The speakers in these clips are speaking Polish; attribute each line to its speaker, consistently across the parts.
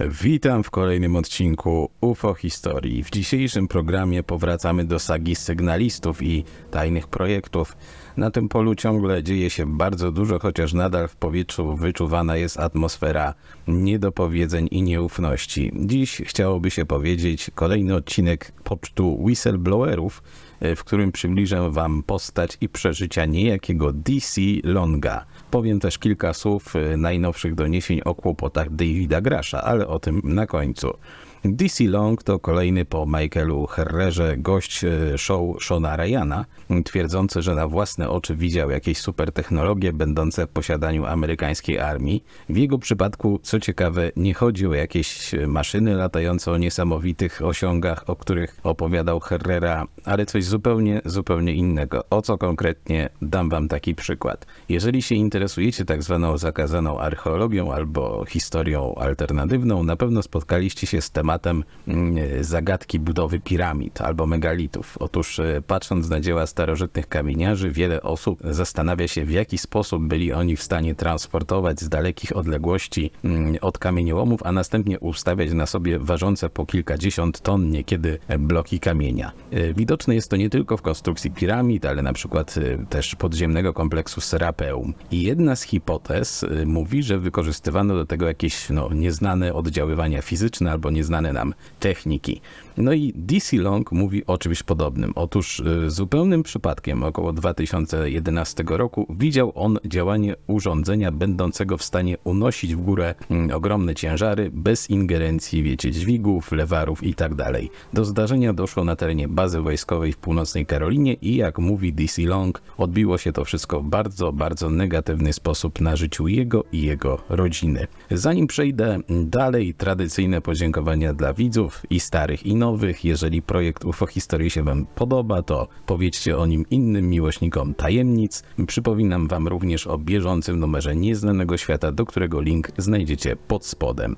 Speaker 1: Witam w kolejnym odcinku UFO Historii. W dzisiejszym programie powracamy do sagi sygnalistów i tajnych projektów. Na tym polu ciągle dzieje się bardzo dużo, chociaż nadal w powietrzu wyczuwana jest atmosfera niedopowiedzeń i nieufności. Dziś chciałoby się powiedzieć kolejny odcinek pocztu whistleblowerów, w którym przybliżę Wam postać i przeżycia niejakiego DC Longa. Powiem też kilka słów e, najnowszych doniesień o kłopotach Davida Grasha, ale o tym na końcu. DC Long to kolejny po Michaelu Herrerze gość e, show Shona Ryana, twierdzący, że na własne oczy widział jakieś super technologie będące w posiadaniu amerykańskiej armii. W jego przypadku, co ciekawe, nie chodzi o jakieś maszyny latające o niesamowitych osiągach, o których opowiadał Herrera, ale coś zupełnie, zupełnie innego. O co konkretnie dam wam taki przykład. Jeżeli się interesujecie tak zwaną zakazaną archeologią albo historią alternatywną, na pewno spotkaliście się z tematem tematem mm, zagadki budowy piramid albo megalitów. Otóż e, patrząc na dzieła starożytnych kamieniarzy, wiele osób zastanawia się, w jaki sposób byli oni w stanie transportować z dalekich odległości mm, od kamieniołomów, a następnie ustawiać na sobie ważące po kilkadziesiąt ton niekiedy bloki kamienia. E, widoczne jest to nie tylko w konstrukcji piramid, ale na przykład e, też podziemnego kompleksu Serapeum. I jedna z hipotez mówi, że wykorzystywano do tego jakieś no, nieznane oddziaływania fizyczne albo nieznane znane nam techniki. No i DC Long mówi o czymś podobnym. Otóż y, zupełnym przypadkiem około 2011 roku widział on działanie urządzenia będącego w stanie unosić w górę mm, ogromne ciężary bez ingerencji, wiecie, dźwigów, lewarów i tak. Do zdarzenia doszło na terenie bazy wojskowej w północnej Karolinie i jak mówi DC Long, odbiło się to wszystko w bardzo, bardzo negatywny sposób na życiu jego i jego rodziny. Zanim przejdę dalej, tradycyjne podziękowania dla widzów i starych i nowych. Jeżeli projekt UFO Historii się Wam podoba, to powiedzcie o nim innym miłośnikom tajemnic. Przypominam Wam również o bieżącym numerze Nieznanego Świata, do którego link znajdziecie pod spodem.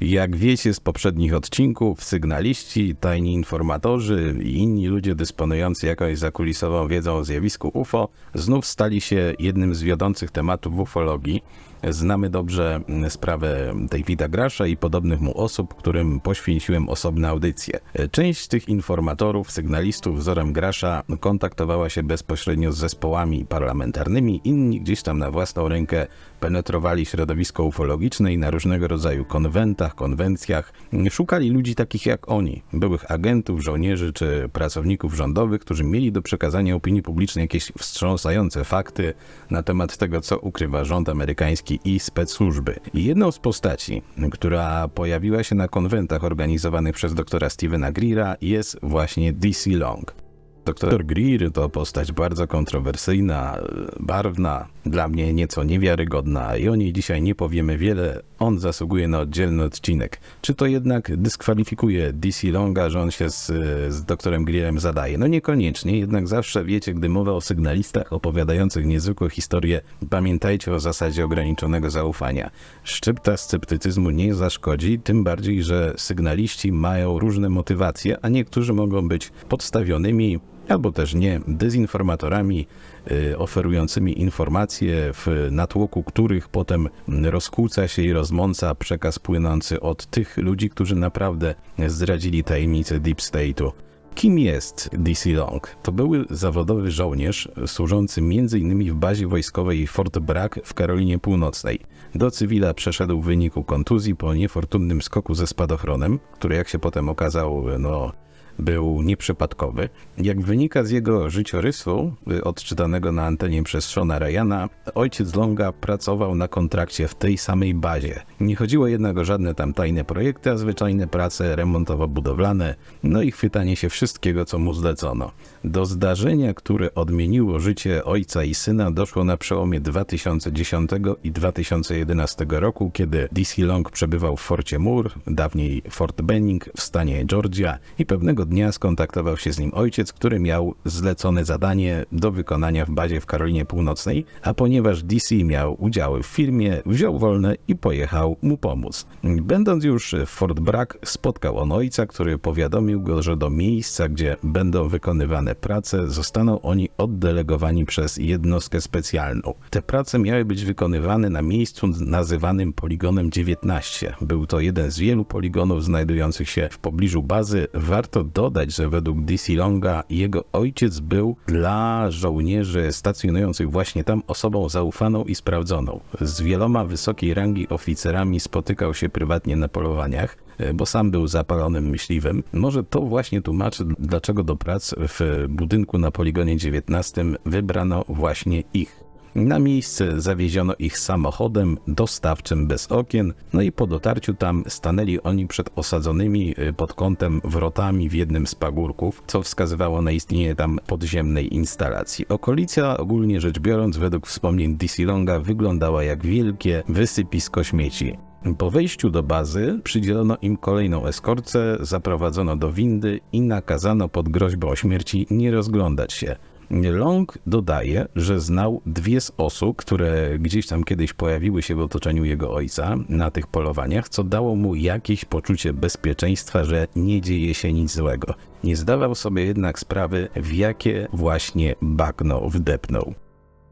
Speaker 1: Jak wiecie z poprzednich odcinków, sygnaliści, tajni informatorzy i inni ludzie dysponujący jakąś zakulisową wiedzą o zjawisku UFO znów stali się jednym z wiodących tematów ufologii. Znamy dobrze sprawę Davida Grasha i podobnych mu osób, którym poświęciłem osobne audycje. Część z tych informatorów, sygnalistów wzorem Grasha kontaktowała się bezpośrednio z zespołami parlamentarnymi, inni gdzieś tam na własną rękę penetrowali środowisko ufologiczne i na różnego rodzaju konwentach, konwencjach szukali ludzi takich jak oni, byłych agentów, żołnierzy czy pracowników rządowych, którzy mieli do przekazania opinii publicznej jakieś wstrząsające fakty na temat tego, co ukrywa rząd amerykański i specsłużby. I jedną z postaci, która pojawiła się na konwentach organizowanych przez doktora Stevena Greera jest właśnie DC Long. Doktor Greer to postać bardzo kontrowersyjna, barwna, dla mnie nieco niewiarygodna i o niej dzisiaj nie powiemy wiele. On zasługuje na oddzielny odcinek. Czy to jednak dyskwalifikuje DC Longa, że on się z, z doktorem Greerem zadaje? No niekoniecznie, jednak zawsze wiecie, gdy mowa o sygnalistach opowiadających niezwykłe historie, pamiętajcie o zasadzie ograniczonego zaufania. Szczypta sceptycyzmu nie zaszkodzi, tym bardziej, że sygnaliści mają różne motywacje, a niektórzy mogą być podstawionymi albo też nie, dezinformatorami y, oferującymi informacje, w natłoku których potem rozkłóca się i rozmąca przekaz płynący od tych ludzi, którzy naprawdę zdradzili tajemnice Deep State'u. Kim jest DC Long? To był zawodowy żołnierz służący m.in. w bazie wojskowej Fort Bragg w Karolinie Północnej. Do cywila przeszedł w wyniku kontuzji po niefortunnym skoku ze spadochronem, który jak się potem okazał, no był nieprzypadkowy. Jak wynika z jego życiorysu, y, odczytanego na antenie przez Shona Ryana, ojciec Longa pracował na kontrakcie w tej samej bazie. Nie chodziło jednak o żadne tam tajne projekty, a zwyczajne prace remontowo-budowlane, no i chwytanie się wszystkiego, co mu zlecono. Do zdarzenia, które odmieniło życie ojca i syna, doszło na przełomie 2010 i 2011 roku, kiedy DC Long przebywał w Forcie Moore, dawniej Fort Benning w stanie Georgia i pewnego dnia skontaktował się z nim ojciec, który miał zlecone zadanie do wykonania w bazie w Karolinie Północnej, a ponieważ DC miał udziały w firmie, wziął wolne i pojechał mu pomóc. Będąc już w Fort Bragg, spotkał on ojca, który powiadomił go, że do miejsca, gdzie będą wykonywane prace, zostaną oni oddelegowani przez jednostkę specjalną. Te prace miały być wykonywane na miejscu nazywanym Poligonem 19. Był to jeden z wielu poligonów znajdujących się w pobliżu bazy. Warto dodać, że według DC Longa jego ojciec był dla żołnierzy stacjonujących właśnie tam osobą zaufaną i sprawdzoną. Z wieloma wysokiej rangi oficerami spotykał się prywatnie na polowaniach bo sam był zapalonym myśliwym. Może to właśnie tłumaczy, dlaczego do prac w budynku na poligonie 19 wybrano właśnie ich. Na miejsce zawieziono ich samochodem dostawczym bez okien, no i po dotarciu tam stanęli oni przed osadzonymi y, pod kątem wrotami w jednym z pagórków, co wskazywało na istnienie tam podziemnej instalacji. Okolica, ogólnie rzecz biorąc, według wspomnień DC Longa, wyglądała jak wielkie wysypisko śmieci. Po wejściu do bazy przydzielono im kolejną eskortce, zaprowadzono do windy i nakazano pod groźbą śmierci nie rozglądać się. Long dodaje, że znał dwie z osób, które gdzieś tam kiedyś pojawiły się w otoczeniu jego ojca na tych polowaniach, co dało mu jakieś poczucie bezpieczeństwa, że nie dzieje się nic złego. Nie zdawał sobie jednak sprawy, w jakie właśnie bagno wdepnął.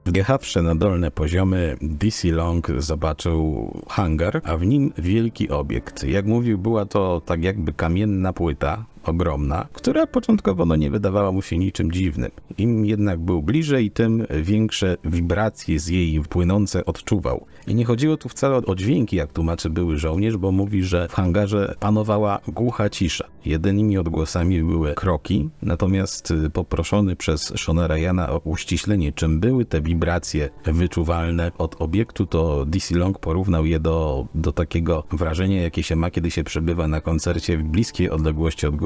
Speaker 1: Wjechawszy na dolne poziomy, DC Long zobaczył hangar, a w nim wielki obiekt. Jak mówił, była to tak jakby kamienna płyta, ogromna, która początkowo no, nie wydawała mu się niczym dziwnym. Im jednak był bliżej, tym większe wibracje z jej płynące odczuwał. I nie chodziło tu wcale o dźwięki, jak tłumaczy były żołnierz, bo mówi, że w hangarze panowała głucha cisza. Jedynymi odgłosami były kroki, natomiast y, poproszony przez Jana o uściślenie, czym były te wibracje wyczuwalne od obiektu, to DC Long porównał je do, do takiego wrażenia, jakie się ma, kiedy się przebywa na koncercie w bliskiej odległości od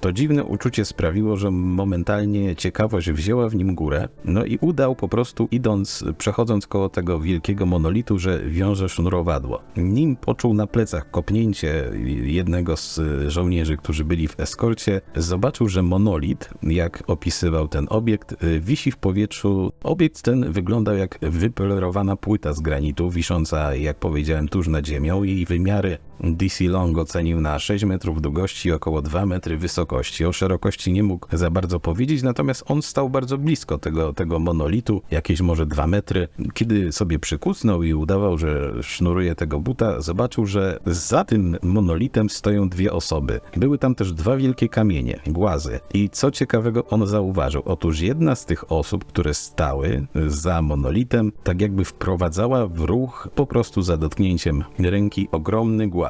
Speaker 1: To dziwne uczucie sprawiło, że momentalnie ciekawość wzięła w nim górę, no i udał po prostu idąc, przechodząc koło tego wielkiego monolitu, że wiąże sznurowadło. Nim poczuł na plecach kopnięcie jednego z żołnierzy, którzy byli w eskorcie, zobaczył, że monolit, jak opisywał ten obiekt, wisi w powietrzu. Obiekt ten wyglądał jak wypolerowana płyta z granitu, wisząca, jak powiedziałem, tuż nad ziemią. Jej wymiary DC Long ocenił na 6 metrów długości i około 2 metry wysokości. O szerokości nie mógł za bardzo powiedzieć, natomiast on stał bardzo blisko tego, tego monolitu, jakieś może 2 metry. Kiedy sobie przykucnął i udawał, że sznuruje tego buta, zobaczył, że za tym monolitem stoją dwie osoby. Były tam też dwa wielkie kamienie, głazy. I co ciekawego on zauważył? Otóż jedna z tych osób, które stały za monolitem, tak jakby wprowadzała w ruch po prostu za dotknięciem ręki ogromny głaz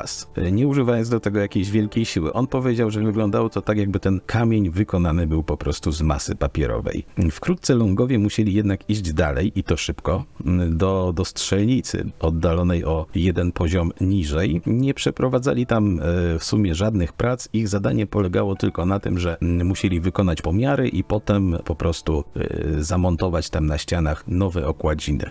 Speaker 1: nie używając do tego jakiejś wielkiej siły. On powiedział, że wyglądało to tak, jakby ten kamień wykonany był po prostu z masy papierowej. Wkrótce Longowie musieli jednak iść dalej i to szybko do, do strzelnicy oddalonej o jeden poziom niżej. Nie przeprowadzali tam e, w sumie żadnych prac. Ich zadanie polegało tylko na tym, że musieli wykonać pomiary i potem po prostu e, zamontować tam na ścianach nowe okładziny.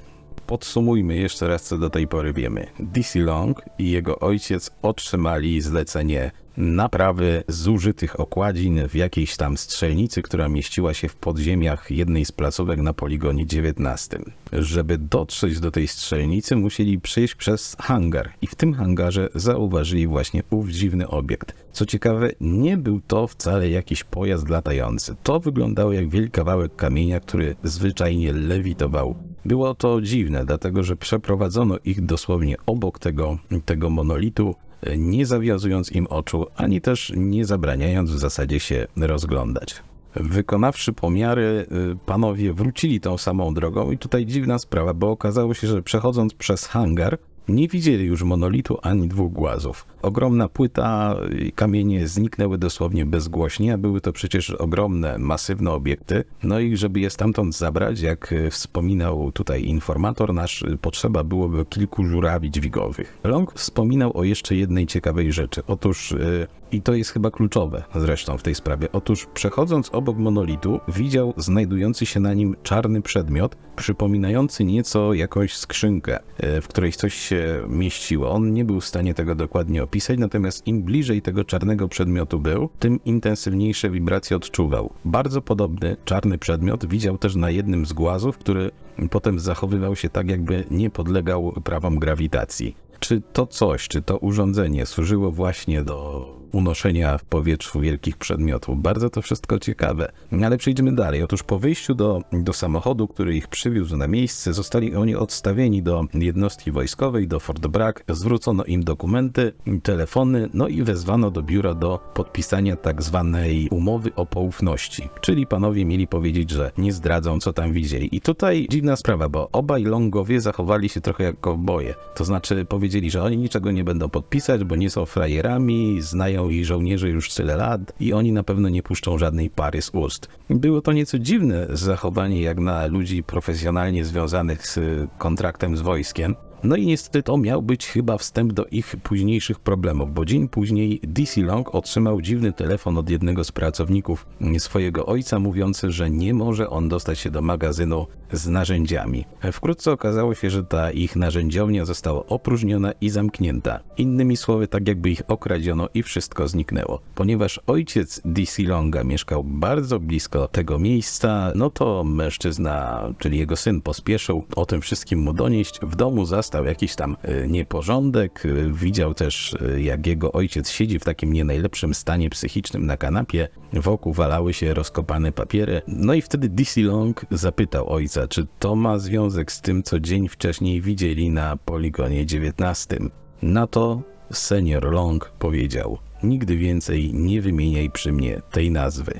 Speaker 1: Podsumujmy jeszcze raz, co do tej pory wiemy. DC Long i jego ojciec otrzymali zlecenie naprawy zużytych okładzin w jakiejś tam strzelnicy, która mieściła się w podziemiach jednej z placówek na poligonie 19. Żeby dotrzeć do tej strzelnicy, musieli przejść przez hangar i w tym hangarze zauważyli właśnie ów dziwny obiekt. Co ciekawe, nie był to wcale jakiś pojazd latający. To wyglądało jak wielki kawałek kamienia, który zwyczajnie lewitował. Było to dziwne, dlatego że przeprowadzono ich dosłownie obok tego, tego monolitu, nie zawiązując im oczu, ani też nie zabraniając w zasadzie się rozglądać. Wykonawszy pomiary, y, panowie wrócili tą samą drogą i tutaj dziwna sprawa, bo okazało się, że przechodząc przez hangar, nie widzieli już monolitu ani dwóch głazów. Ogromna płyta kamienie zniknęły dosłownie bezgłośnie, a były to przecież ogromne, masywne obiekty. No i żeby je stamtąd zabrać, jak e, wspominał tutaj informator nasz, e, potrzeba byłoby kilku żurawi dźwigowych. Long wspominał o jeszcze jednej ciekawej rzeczy. Otóż e, i to jest chyba kluczowe zresztą w tej sprawie. Otóż przechodząc obok monolitu, widział znajdujący się na nim czarny przedmiot, przypominający nieco jakąś skrzynkę, w której coś mieściło. On nie był w stanie tego dokładnie opisać, natomiast im bliżej tego czarnego przedmiotu był, tym intensywniejsze wibracje odczuwał. Bardzo podobny czarny przedmiot widział też na jednym z głazów, który potem zachowywał się tak, jakby nie podlegał prawom grawitacji. Czy to coś, czy to urządzenie służyło właśnie do unoszenia w powietrzu wielkich przedmiotów. Bardzo to wszystko ciekawe. Ale przejdziemy dalej. Otóż po wyjściu do, do samochodu, który ich przywiózł na miejsce, zostali oni odstawieni do jednostki wojskowej, do Fort Bragg. Zwrócono im dokumenty, telefony, no i wezwano do biura do podpisania tak zwanej umowy o poufności. Czyli panowie mieli powiedzieć, że nie zdradzą, co tam widzieli. I tutaj dziwna sprawa, bo obaj Longowie zachowali się trochę jak kowboje. To znaczy powiedzieli, że oni niczego nie będą podpisać, bo nie są frajerami, znają znają ich żołnierze już tyle lat i oni na pewno nie puszczą żadnej pary z ust. Było to nieco dziwne zachowanie jak na ludzi profesjonalnie związanych z kontraktem z wojskiem, no i niestety to miał być chyba wstęp do ich późniejszych problemów, bo dzień później DC Long otrzymał dziwny telefon od jednego z pracowników swojego ojca, mówiący, że nie może on dostać się do magazynu z narzędziami. Wkrótce okazało się, że ta ich narzędziownia została opróżniona i zamknięta. Innymi słowy, tak jakby ich okradziono i wszystko zniknęło. Ponieważ ojciec DC Longa mieszkał bardzo blisko tego miejsca, no to mężczyzna, czyli jego syn, pospieszył o tym wszystkim mu donieść. W domu zastał zastał jakiś tam e, nieporządek, e, widział też e, jak jego ojciec siedzi w takim nie najlepszym stanie psychicznym na kanapie, wokół walały się rozkopane papiery. No i wtedy DC Long zapytał ojca, czy to ma związek z tym, co dzień wcześniej widzieli na poligonie 19. Na to senior Long powiedział: Nigdy więcej nie wymieniaj przy mnie tej nazwy.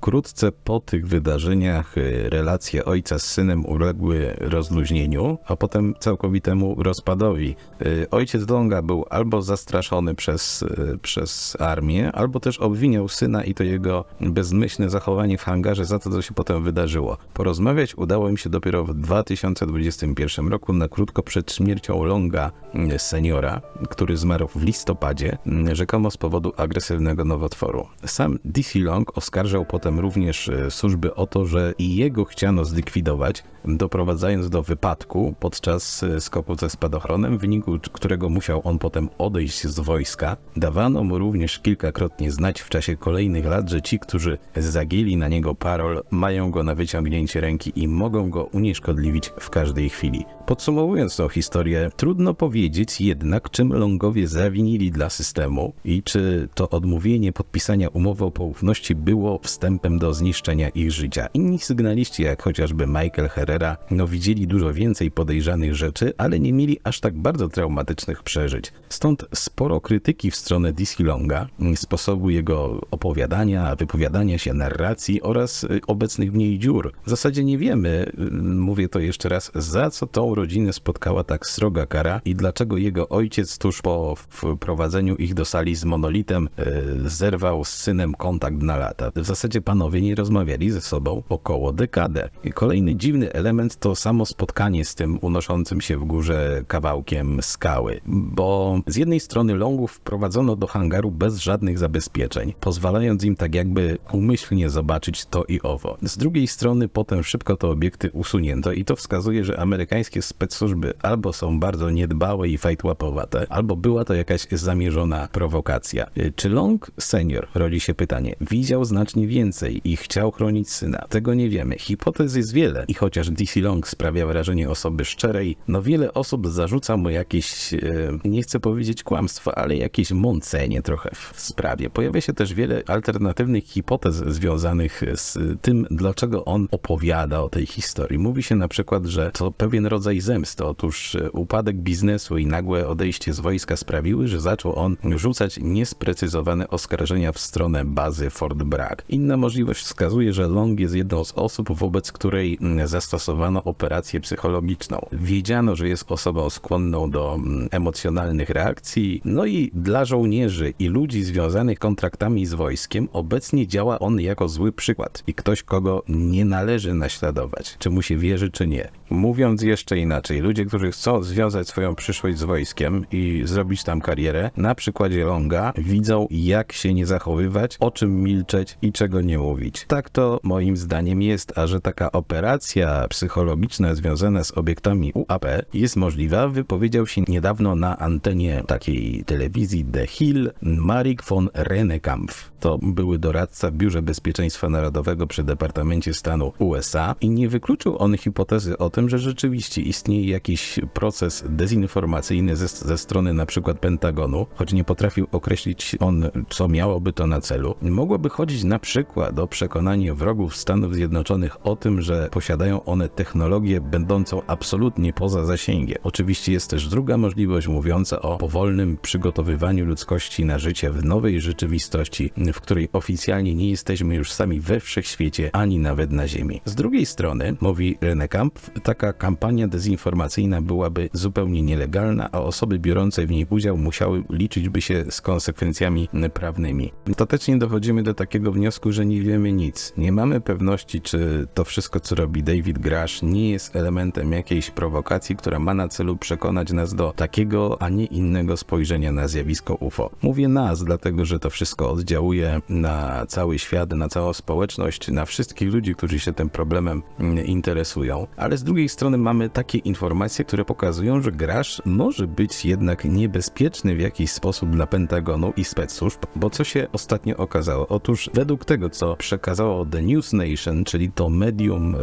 Speaker 1: Wkrótce po tych wydarzeniach y, relacje ojca z synem uległy rozluźnieniu, a potem całkowitemu rozpadowi. Y, ojciec Donga był albo zastraszony przez, y, przez armię, albo też obwiniał syna i to jego bezmyślne zachowanie w hangarze za to, co się potem wydarzyło. Porozmawiać udało im się dopiero w 2021 roku, na krótko przed śmiercią Longa seniora, który zmarł w listopadzie, rzekomo z powodu agresywnego nowotworu. Sam DC Long oskarżał potem również e, służby o to, że i jego chciano zlikwidować, doprowadzając do wypadku podczas e, skoku ze spadochronem, w wyniku którego musiał on potem odejść z wojska. Dawano mu również kilkakrotnie znać w czasie kolejnych lat, że ci, którzy zagięli na niego parol, mają go na wyciągnięcie ręki i mogą go unieszkodliwić w każdej chwili. Podsumowując tą historię, trudno powiedzieć jednak, czym Longowie zawinili dla systemu i czy to odmówienie podpisania umowy o poufności było wstępem do zniszczenia ich życia. Inni sygnaliści, jak chociażby Michael Herrera, no widzieli dużo więcej podejrzanych rzeczy, ale nie mieli aż tak bardzo traumatycznych przeżyć. Stąd sporo krytyki w stronę DC Longa, sposobu jego opowiadania, wypowiadania się, narracji oraz y, obecnych w niej dziur. W zasadzie nie wiemy, y, mówię to jeszcze raz, za co tą rodzinę spotkała tak sroga kara i dlaczego jego ojciec tuż po wprowadzeniu ich do sali z monolitem yy, zerwał z synem kontakt na lata. W zasadzie panowie nie rozmawiali ze sobą około dekadę. I kolejny dziwny element to samo spotkanie z tym unoszącym się w górze kawałkiem skały, bo z jednej strony longów wprowadzono do hangaru bez żadnych zabezpieczeń, pozwalając im tak jakby umyślnie zobaczyć to i owo. Z drugiej strony potem szybko te obiekty usunięto i to wskazuje, że amerykańskie spецsłużby albo są bardzo niedbałe i fajtłapowate, albo była to jakaś zamierzona prowokacja. Y, czy Long senior, rodzi się pytanie, widział znacznie więcej i chciał chronić syna? Tego nie wiemy. Hipotez jest wiele i chociaż DC Long sprawia wrażenie osoby szczerej, no wiele osób zarzuca mu jakieś, y, nie chcę powiedzieć kłamstwo, ale jakieś mącenie trochę w sprawie. Pojawia się też wiele alternatywnych hipotez związanych z tym, dlaczego on opowiada o tej historii. Mówi się na przykład, że to pewien rodzaj zemsty. Otóż e, upadek biznesu i nagłe odejście z wojska sprawiły, że zaczął on rzucać niesprecyzowane oskarżenia w stronę bazy Fort Bragg. Inna możliwość wskazuje, że Long jest jedną z osób, wobec której zastosowano operację psychologiczną. Wiedziano, że jest osobą skłonną do emocjonalnych reakcji, no i dla żołnierzy i ludzi związanych kontraktami z wojskiem obecnie działa on jako zły przykład i ktoś, kogo nie należy naśladować, czy mu się wierzy, czy nie. Mówiąc jeszcze inaczej. Ludzie, którzy chcą związać swoją przyszłość z wojskiem i zrobić tam karierę, na przykładzie Longa widzą, jak się nie zachowywać, o czym milczeć i czego nie mówić. Tak to moim zdaniem jest, a że taka operacja psychologiczna związana z obiektami UAP jest możliwa, wypowiedział się niedawno na antenie takiej telewizji The Hill Marek von Rennekampf. To były doradca w Biurze Bezpieczeństwa Narodowego przy Departamencie Stanu USA i nie wykluczył on hipotezy o tym, że rzeczywiście istnieje jakiś proces dezinformacyjny ze, ze strony przykład Pentagonu, choć nie potrafił określić on, co miałoby to na celu. Mogłoby chodzić na przykład o przekonanie wrogów Stanów Zjednoczonych o tym, że posiadają one technologię będącą absolutnie poza zasięgiem. Oczywiście jest też druga możliwość mówiąca o powolnym przygotowywaniu ludzkości na życie w nowej rzeczywistości, w której oficjalnie nie jesteśmy już sami we wszechświecie, ani nawet na Ziemi. Z drugiej strony, mówi René Kampf, taka kampania dezinformacyjna byłaby zupełnie nielegalna, a osoby biorące w niej udział musiały liczyć by się z konsekwencjami prawnymi. Ostatecznie dochodzimy do takiego wniosku, że nie wiemy nic. Nie mamy pewności, czy to wszystko, co robi David Grash, nie jest elementem jakiejś prowokacji, która ma na celu przekonać nas do takiego, a nie innego spojrzenia na zjawisko UFO. Mówię nas, dlatego że to wszystko oddziałuje na cały świat, na całą społeczność, na wszystkich ludzi, którzy się tym problemem mm, interesują. Ale z drugiej strony mamy takie informacje, które pokazują, że Grash może być jednak niebezpieczny w jakiś sposób dla Pentagonu i spec służb, bo co się ostatnio okazało? Otóż według tego, co przekazało The News Nation, czyli to medium, e,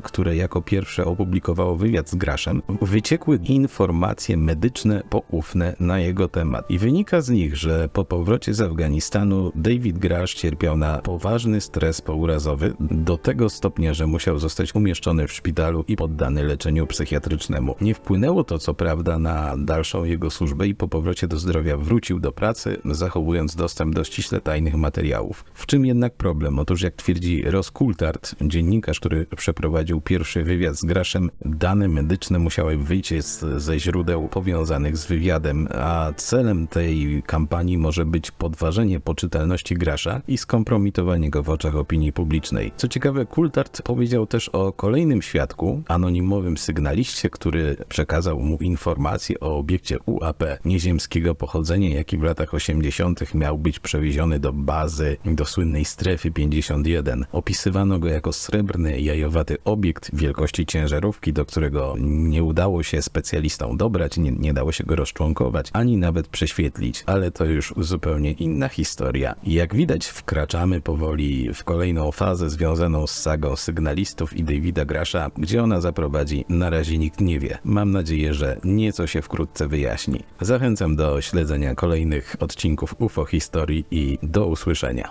Speaker 1: które jako pierwsze opublikowało wywiad z Grashem, wyciekły informacje medyczne poufne na jego temat. I wynika z nich, że po powrocie z Afganistanu David Grash cierpiał na poważny stres pourazowy do tego stopnia, że musiał zostać umieszczony w szpitalu i poddany leczeniu psychiatrycznemu. Nie wpłynęło to co prawda na dalszą jego służbę i po powrocie do zdrowia wrócił do pracy, zachowując dostęp do ściśle tajnych materiałów. W czym jednak problem? Otóż jak twierdzi Ross Coulthard, dziennikarz, który przeprowadził pierwszy wywiad z Grashem, dane medyczne musiały wyjść z, ze źródeł powiązanych z wywiadem, a celem tej kampanii może być podważenie poczytalności Grasza i skompromitowanie go w oczach opinii publicznej. Co ciekawe, Coulthard powiedział też o kolejnym świadku, anonimowym sygnaliście, który przekazał mu informacje o obiekcie UAP nieziemskiego pochodzenia, jaki w latach 80. miał być przewieziony do bazy, do słynnej strefy 51. Opisywano go jako srebrny, jajowaty obiekt wielkości ciężarówki, do którego nie udało się specjalistom dobrać, nie, nie dało się go rozczłonkować, ani nawet prześwietlić, ale to już zupełnie inna historia. Jak widać, wkraczamy powoli w kolejną fazę związaną z sagą sygnalistów i Davida Grasha, gdzie ona zaprowadzi, na razie nikt nie wie. Mam nadzieję, że nieco się wkrótce wyjaśni. Zachęcam do śledzenia kolejnych odcinków UFO historii i do usłyszenia.